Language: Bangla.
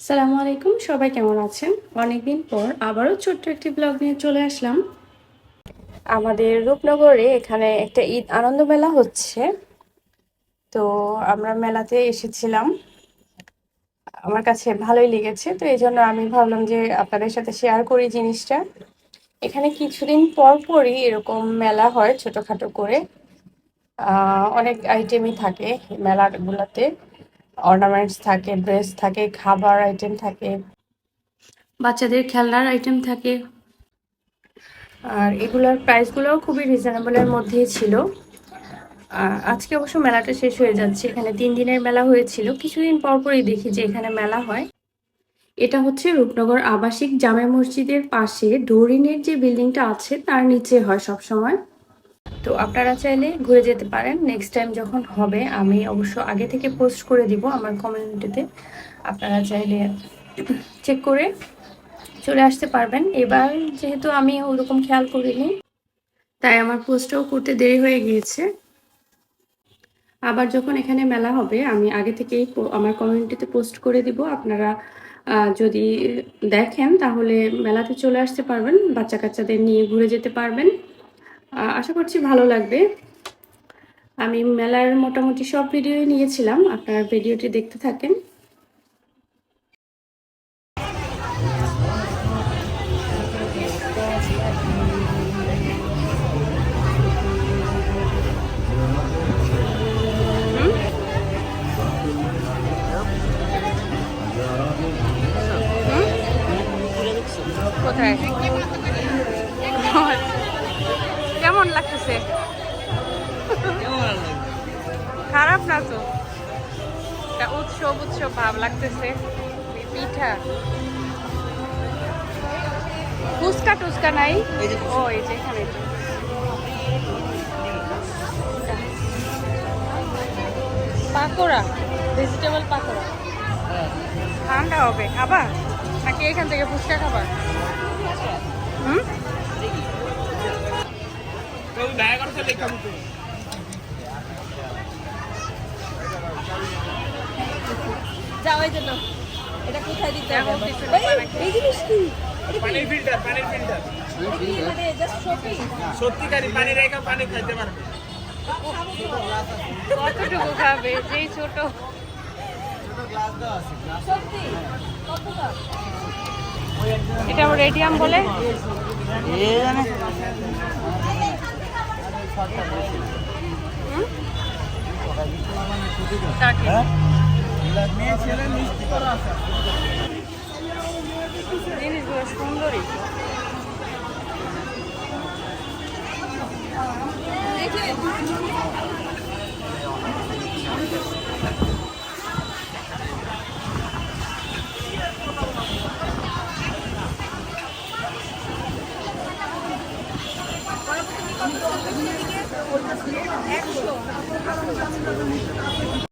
সালামু আলাইকুম, সবাই কেমন আছেন? অনেকদিন পর আবারও ছোট্ট একটি ব্লগ নিয়ে চলে আসলাম। আমাদের রূপনগরে এখানে একটা ঈদ আনন্দ মেলা হচ্ছে। তো আমরা মেলাতে এসেছিলাম। আমার কাছে ভালোই লেগেছে, তো এই জন্য আমি ভাবলাম যে আপনাদের সাথে শেয়ার করি জিনিসটা। এখানে কিছুদিন পর পরই এরকম মেলা হয় ছোটোখাটো করে। অনেক আইটেমই থাকে মেলাগুলোতে। অর্নামেন্টস থাকে ড্রেস থাকে খাবার আইটেম থাকে। বাচ্চাদের খেলনার আইটেম থাকে। আর এগুলোর প্রাইসগুলোও খুবই রিজনেবলের মধ্যেই ছিল। আজকে অবশ্য মেলাটা শেষ হয়ে যাচ্ছে এখানে তিন দিনের মেলা হয়েছিল। কিছুদিন পর পরই দেখি যে এখানে মেলা হয়। এটা হচ্ছে রূপনগর আবাসিক জামে মসজিদের পাশে। ডোরিনের যে বিল্ডিংটা আছে তার নিচে হয় সব সময় তো আপনারা চাইলে ঘুরে যেতে পারেন। নেক্সট টাইম যখন হবে, আমি অবশ্য আগে থেকে পোস্ট করে দিব আমার কমিউনিটিতে আপনারা চাইলে চেক করে চলে আসতে পারবেন। এবার যেহেতু আমি ওরকম খেয়াল করিনি, তাই আমার পোস্টও করতে দেরি হয়ে গিয়েছে। আবার যখন এখানে মেলা হবে, আমি আগে থেকেই আমার কমিউনিটিতে পোস্ট করে দিব। আপনারা যদি দেখেন, তাহলে মেলাতে চলে আসতে পারবেন। বাচ্চা কাচ্চাদের নিয়ে ঘুরে যেতে পারবেন। আশা করছি ভালো লাগবে। আমি মেলার মোটামুটি সব ভিডিওই নিয়েছিলাম, আপনারা ভিডিওটি দেখতে থাকেন। কোথায়? খারাপ না তো একটা উৎসব উৎসব ভাব লাগতেছে। পিঠা। ফুচকা টুচকা নাই? ও এই যে এখানে। পাকোড়া ভেজিটেবল পাকোড়া। ঠান্ডা হবে। খাবার নাকি এখান থেকে ফুচকা খাবার হুম? জন্য। এটা কোথায় দিতে হবে? কিছু এই, জিনিস কি? পানির ফিল্টার পানির ফিল্টার। মানে জাস্ট শপিং সত্যিকারী পানি রেখে পানি খাইতে পারবে। কতটুকু খাবে? যেই ছোট। এটা রেডিয়াম বলে? হুম? জিনিসগুলো সুন্দরই একশো